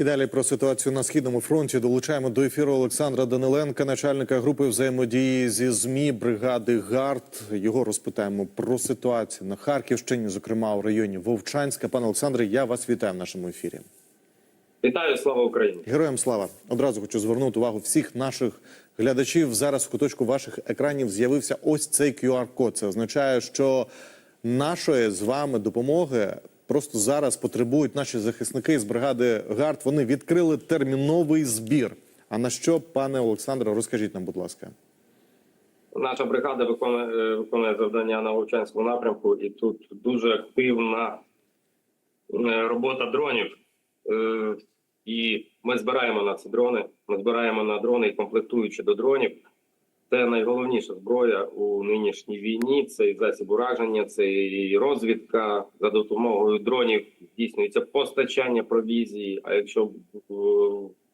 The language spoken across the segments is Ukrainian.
І далі про ситуацію на східному фронті долучаємо до ефіру Олександра Даниленка, начальника групи взаємодії зі змі бригади ГАРД. Його розпитаємо про ситуацію на Харківщині, зокрема у районі Вовчанська. Пане Олександре, я вас вітаю в нашому ефірі. Вітаю, слава Україні! Героям слава! Одразу хочу звернути увагу всіх наших глядачів. Зараз в куточку ваших екранів з'явився ось цей QR-код. Це означає, що нашої з вами допомоги просто зараз потребують наші захисники з бригади ГАРД. Вони відкрили терміновий збір. А на що, пане Олександре, розкажіть нам, будь ласка. Наша бригада виконує, е, виконує завдання на Вовчанському напрямку, і тут дуже активна е, робота дронів. Е, І ми збираємо на ці дрони. Ми збираємо на дрони і комплектуючи до дронів. Це найголовніша зброя у нинішній війні. Це і засіб ураження, це і розвідка за допомогою дронів здійснюється постачання провізії. А якщо е,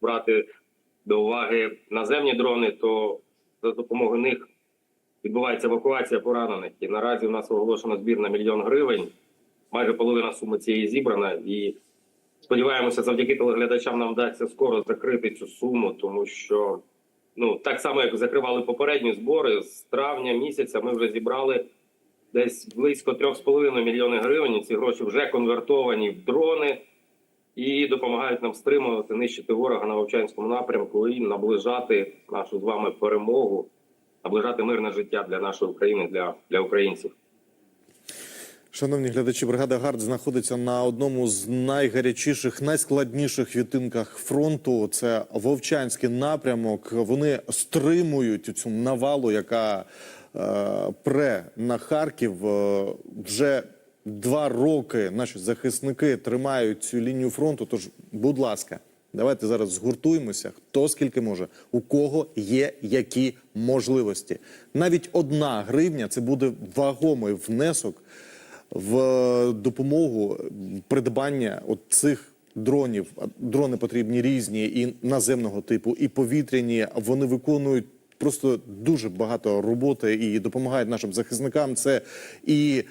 брати до уваги наземні дрони, то за допомогою них відбувається евакуація поранених. І наразі у нас оголошено збір на мільйон гривень. Майже половина суми цієї зібрана. І сподіваємося, завдяки телеглядачам нам вдасться скоро закрити цю суму, тому що ну так само, як закривали попередні збори, з травня місяця ми вже зібрали десь близько 3,5 мільйони гривень. Ці гроші вже конвертовані в дрони і допомагають нам стримувати, нищити ворога на Вовчанському напрямку і наближати нашу з вами перемогу, наближати мирне життя для нашої України, для, для українців. Шановні глядачі, бригада ГАРД знаходиться на одному з найгарячіших, найскладніших відтинках фронту. Це Вовчанський напрямок. Вони стримують цю навалу, яка е, пре на Харків. Е, вже два роки наші захисники тримають цю лінію фронту. Тож, будь ласка, давайте зараз згуртуємося. Хто скільки може, у кого є які можливості. Навіть одна гривня це буде вагомий внесок в допомогу придбання от цих дронів. Дрони потрібні різні і наземного типу, і повітряні. Вони виконують просто дуже багато роботи і допомагають нашим захисникам. Це і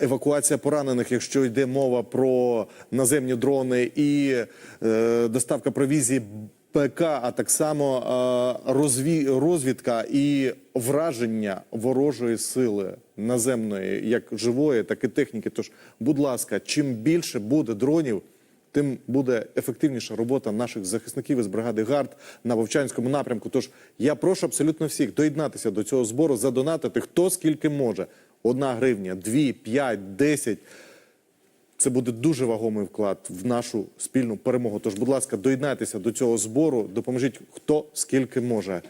евакуація поранених, якщо йде мова про наземні дрони, і е, доставка провізії. ПК, а так само е, розві... розвідка і враження ворожої сили наземної, як живої, так і техніки. Тож, будь ласка, чим більше буде дронів, тим буде ефективніша робота наших захисників із бригади ГАРД на Вовчанському напрямку. Тож я прошу абсолютно всіх доєднатися до цього збору, задонатити хто скільки може. Одна гривня, дві, п'ять, десять. Це буде дуже вагомий вклад в нашу спільну перемогу. Тож, будь ласка, доєднайтеся до цього збору, допоможіть хто скільки може.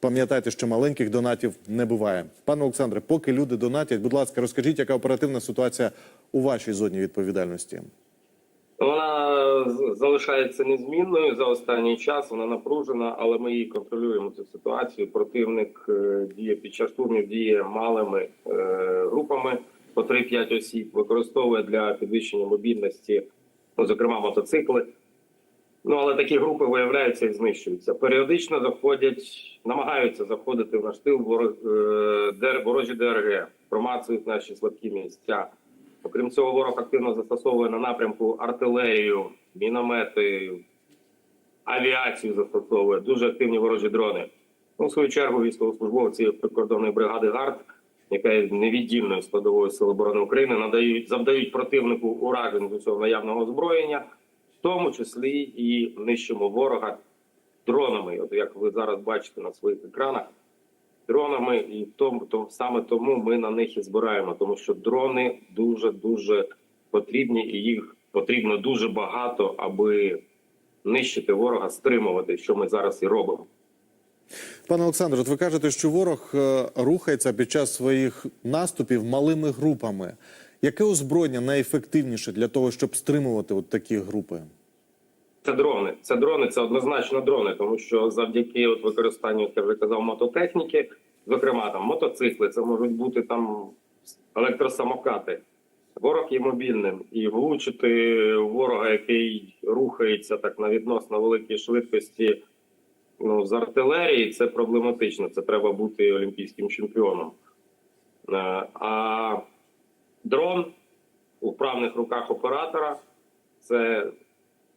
Пам'ятайте, що маленьких донатів не буває. Пане Олександре, поки люди донатять, будь ласка, розкажіть, яка оперативна ситуація у вашій зоні відповідальності. Вона залишається незмінною за останній час. Вона напружена, але ми її контролюємо цю ситуацію. Противник е, діє під час штурмів, діє малими е, групами по 3-5 осіб, використовує для підвищення мобільності, ну зокрема мотоцикли. Ну але такі групи виявляються і знищуються. Періодично заходять, намагаються заходити в наш тил е, ворожі ДРГ, промацують наші слабкі місця. Окрім цього, ворог активно застосовує на напрямку артилерію, міномети, авіацію застосовує, дуже активні ворожі дрони. Ну, в свою чергу, військовослужбовці прикордонної бригади ГАРД, яка є невіддільною складовою Сил оборони України, надають завдають противнику уражень з усього наявного озброєння, в тому числі і нищимо ворога дронами. От як ви зараз бачите на своїх екранах, дронами, і тому то саме тому ми на них і збираємо, тому що дрони дуже дуже потрібні, і їх потрібно дуже багато, аби нищити ворога, стримувати, що ми зараз і робимо. Пане Олександре, от ви кажете, що ворог е, рухається під час своїх наступів малими групами. Яке озброєння найефективніше для того, щоб стримувати от такі групи? Це дрони. Це дрони, це однозначно дрони, тому що завдяки от використанню, як я вже казав, мототехніки, зокрема там мотоцикли, це можуть бути там електросамокати. Ворог є мобільним і влучити ворога, який рухається так на відносно великій швидкості. Ну, з артилерії це проблематично. Це треба бути олімпійським чемпіоном. Е, А дрон у вправних руках оператора це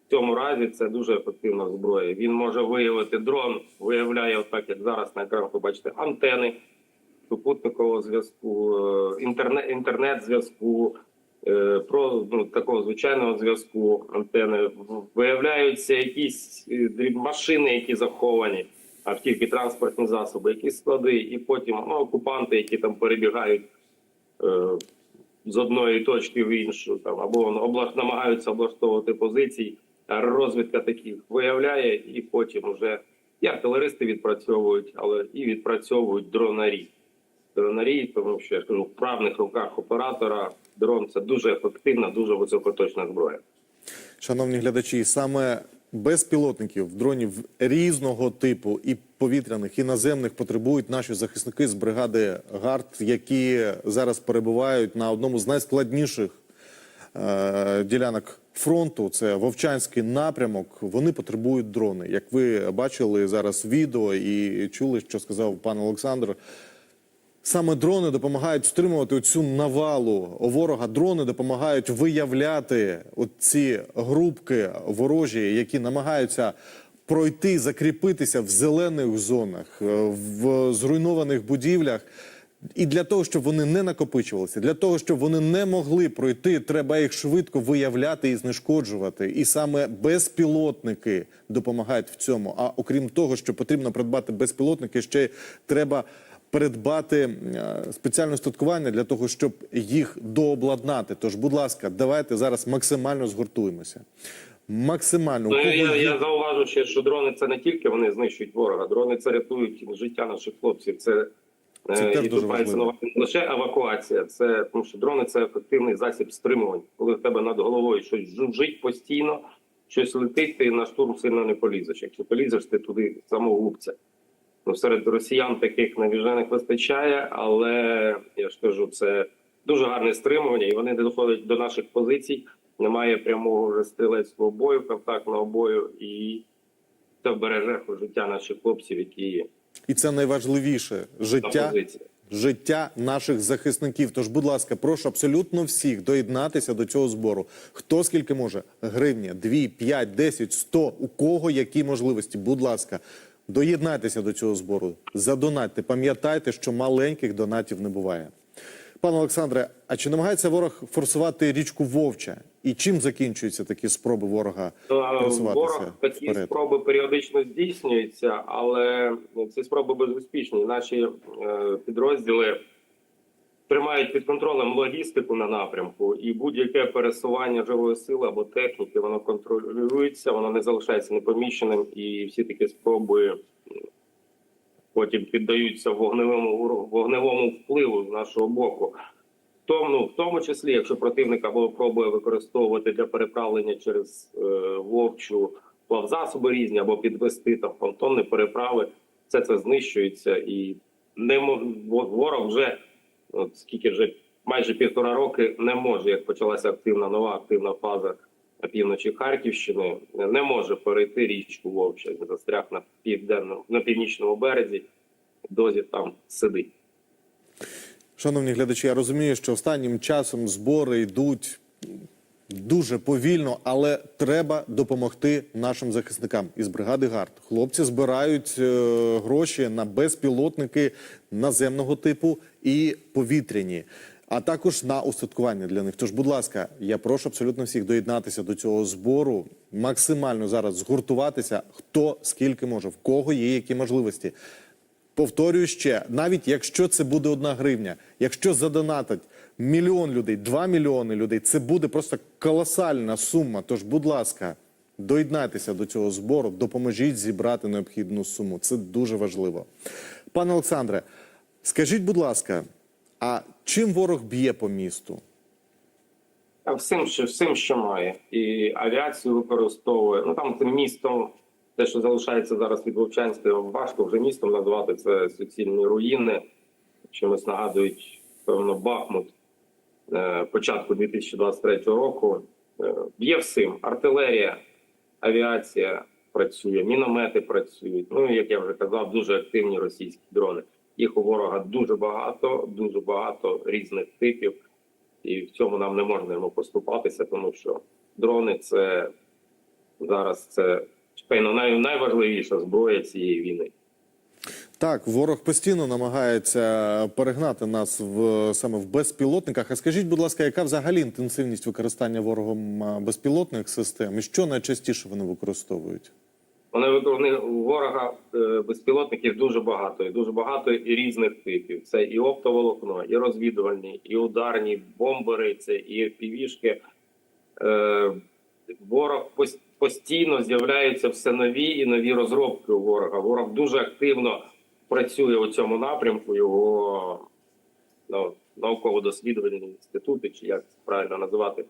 В цьому разі це дуже ефективна зброя. Він може виявити дрон, виявляє, отак як зараз на екранах ви бачите, антени супутникового зв'язку, е, інтернет, е, про ну, такого звичайного зв'язку антени. Виявляються якісь е, машини, які заховані, автівки, транспортні засоби, якісь склади, і потім ну, окупанти, які там перебігають е, з одної точки в іншу, там або обла... намагаються облаштовувати позиції. Розвідка таких виявляє, і потім вже і артилеристи відпрацьовують, але і відпрацьовують дронарі. Дронарі, тому я кажу, в правних руках оператора дрон це дуже ефективна, дуже високоточна зброя. Шановні глядачі, саме безпілотників, дронів різного типу, і повітряних, і наземних потребують наші захисники з бригади ГАРД, які зараз перебувають на одному з найскладніших е, ділянок фронту. Це Вовчанський напрямок. Вони потребують дрони. Як ви бачили зараз відео і чули, що сказав пан Олександр. Саме дрони допомагають стримувати цю навалу ворога. Дрони допомагають виявляти ці групки ворожі, які намагаються пройти, закріпитися в зелених зонах, е, в зруйнованих будівлях. І для того, щоб вони не накопичувалися, для того, щоб вони не могли пройти, треба їх швидко виявляти і знешкоджувати. І саме безпілотники допомагають в цьому. А окрім того, що потрібно придбати безпілотники, ще треба придбати е, спеціальне устаткування для того, щоб їх дообладнати. Тож, будь ласка, давайте зараз максимально згуртуємося. Максимально Ну, я, я зауважу ще, що дрони це не тільки вони знищують ворога, дрони це рятують життя наших хлопців. Це, Це е, теж і дуже тут мається не лише евакуація, це тому що дрони це ефективний засіб стримувань. Коли в тебе над головою щось жужжить постійно, щось летить, ти на штурм сильно не полізеш. Якщо полізеш, ти туди самогубця. Ну, серед росіян таких навіжених вистачає, але я ж кажу, це дуже гарне стримування, і вони не доходять до наших позицій. Немає прямого вже стрілецького бою, контактного бою, і це вбереже життя наших хлопців, які є і це найважливіше життя. життя наших захисників. Тож, будь ласка, прошу абсолютно всіх доєднатися до цього збору. Хто скільки може? Гривня, 2, 5, 10, 100, у кого які можливості. Будь ласка, доєднайтеся до цього збору. Задонатьте. Пам'ятайте, що маленьких донатів не буває. Пане Олександре, а чи намагається ворог форсувати річку Вовча? І чим закінчуються такі спроби ворога форсуватися Ворог такі вперед? спроби періодично здійснюються, але ці спроби безуспішні. Наші е, підрозділи тримають під контролем логістику на напрямку, і будь-яке пересування живої сили або техніки воно контролюється, воно не залишається непоміщеним, і всі такі спроби потім піддаються вогневому вогневому впливу з нашого боку. Тому, в тому числі, якщо противник або пробує використовувати для переправлення через е, вовчу плавзасоби різні, або підвести там понтонні переправи, все це знищується, і не мо- во- ворог вже от скільки вже майже півтора роки не може, як почалася активна нова активна фаза на півночі Харківщини, не може перейти річку Вовча. Застряг на південному на північному березі, дозі там сидить. Шановні глядачі, я розумію, що останнім часом збори йдуть дуже повільно, але треба допомогти нашим захисникам із бригади ГАРД. Хлопці збирають е, гроші на безпілотники наземного типу і повітряні. А також на устаткування для них. Тож, будь ласка, я прошу абсолютно всіх доєднатися до цього збору, максимально зараз згуртуватися, хто скільки може, в кого є які можливості. Повторюю ще, навіть якщо це буде одна гривня, якщо задонатить мільйон людей, два мільйони людей, це буде просто колосальна сума. Тож, будь ласка, доєднайтеся до цього збору, допоможіть зібрати необхідну суму. Це дуже важливо. Пане Олександре, скажіть, будь ласка, а чим ворог б'є по місту? Всім, що всім, що має, і авіацію використовує. Ну там тим містом, те, що залишається зараз від Вовчанська, важко вже містом назвати це суцільні руїни. Чимось нагадують певно Бахмут е, початку 2023 року. Е, Є всім артилерія, авіація працює, міномети працюють. Ну як я вже казав, дуже активні російські дрони. Їх у ворога дуже багато, дуже багато різних типів і в цьому нам не можна поступатися, тому що дрони це зараз це певно най, найважливіша зброя цієї війни. Так, ворог постійно намагається перегнати нас в саме в безпілотниках. А скажіть, будь ласка, яка взагалі інтенсивність використання ворогом безпілотних систем? І що найчастіше вони використовують? Вони вони у ворога е, безпілотників дуже багато, і дуже багато і різних типів. Це і оптоволокно, і розвідувальні, і ударні бомбери, це і півішки. Е, ворог постійно з'являються все нові і нові розробки у ворога. Ворог дуже активно працює у цьому напрямку. Його ну, науково-дослідувальні інститути, чи як це правильно називати,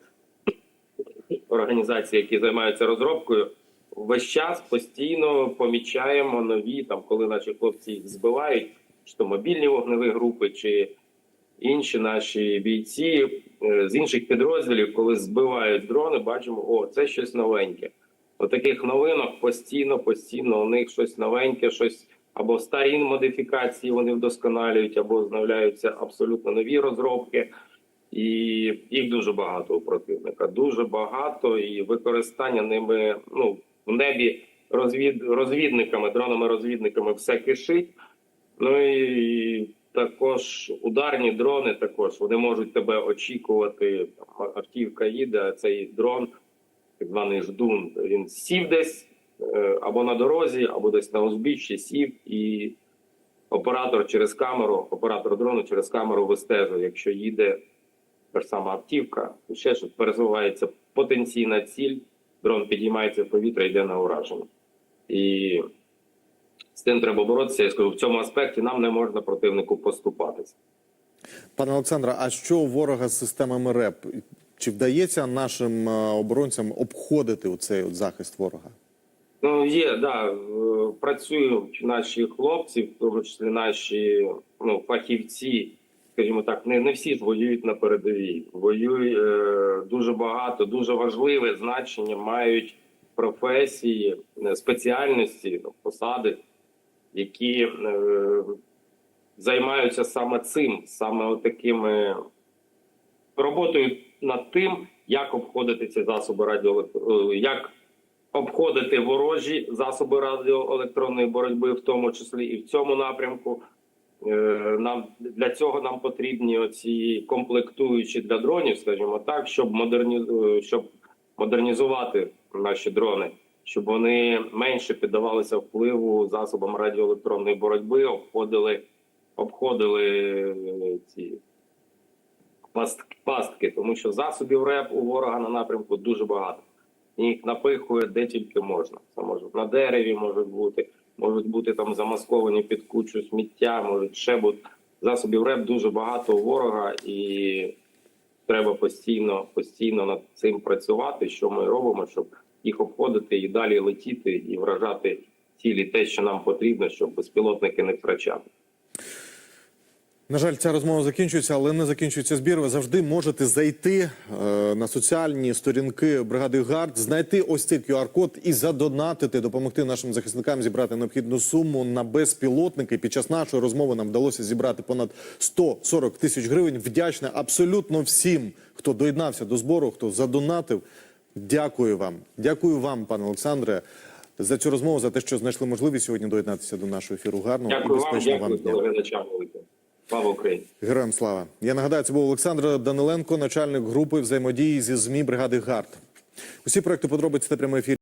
організації, які займаються розробкою. Весь час постійно помічаємо нові, там, коли наші хлопці збивають, чи то мобільні вогневі групи, чи інші наші бійці е, з інших підрозділів, коли збивають дрони, бачимо, о, це щось новеньке. У таких новинок постійно, постійно у них щось новеньке, щось або старі модифікації вони вдосконалюють, або з'являються абсолютно нові розробки. І їх дуже багато у противника. Дуже багато, і використання ними ну в небі розвід розвідниками, дронами-розвідниками все кишить. Ну і також ударні дрони. Також вони можуть тебе очікувати. Автівка їде, а цей дрон, так званий ждун, він сів десь е, або на дорозі, або десь на узбіччі сів, і оператор через камеру, оператор дрону через камеру вистежує, якщо їде та ж сама автівка, ще щось пересувається потенційна ціль, дрон підіймається в повітря, йде на ураження. І з тим треба боротися. Я скажу, в цьому аспекті нам не можна противнику поступатися. Пане Олександре, а що у ворога з системами РЕП? Чи вдається нашим оборонцям обходити оцей от захист ворога? Ну, є, да, е, працюють наші хлопці, в тому числі наші ну, фахівці, скажімо так, не, не всі воюють на передовій. Воюють е, дуже багато, дуже важливе значення мають професії, е, спеціальності, ну, посади, які е, займаються саме цим, саме такими роботою над тим, як обходити ці засоби радіоелектро... е, як обходити ворожі засоби радіоелектронної боротьби, в тому числі і в цьому напрямку. Е, Нам для цього нам потрібні оці комплектуючі для дронів, скажімо так, щоб модерні... е, щоб модернізувати наші дрони, щоб вони менше піддавалися впливу засобам радіоелектронної боротьби, обходили, обходили е, ці пастки, пастки, тому що засобів РЕП у ворога на напрямку дуже багато. Їх напихує де тільки можна. Це може на дереві можуть бути, можуть бути там замасковані під кучу сміття, можуть ще бути. Засобів РЕП дуже багато у ворога, і треба постійно, постійно над цим працювати. Що ми робимо, щоб їх обходити і далі летіти і вражати цілі те, що нам потрібно, щоб безпілотники не втрачати. На жаль, ця розмова закінчується, але не закінчується збір. Ви завжди можете зайти е, на соціальні сторінки бригади ГАРД, знайти ось цей QR-код і задонатити, допомогти нашим захисникам зібрати необхідну суму на безпілотники. Під час нашої розмови нам вдалося зібрати понад 140 тисяч гривень. Вдячна абсолютно всім, хто доєднався до збору, хто задонатив. Дякую вам, дякую вам, пане Олександре, за цю розмову, за те, що знайшли можливість сьогодні доєднатися до нашого ефіру. Гарного і Дякую вам, безпечного вам дякую дня. Слава Україні! Героям слава. Я нагадаю, це був Олександр Даниленко, начальник групи взаємодії зі ЗМІ бригади ГАРД. Усі проекти подробиці та прямий ефір.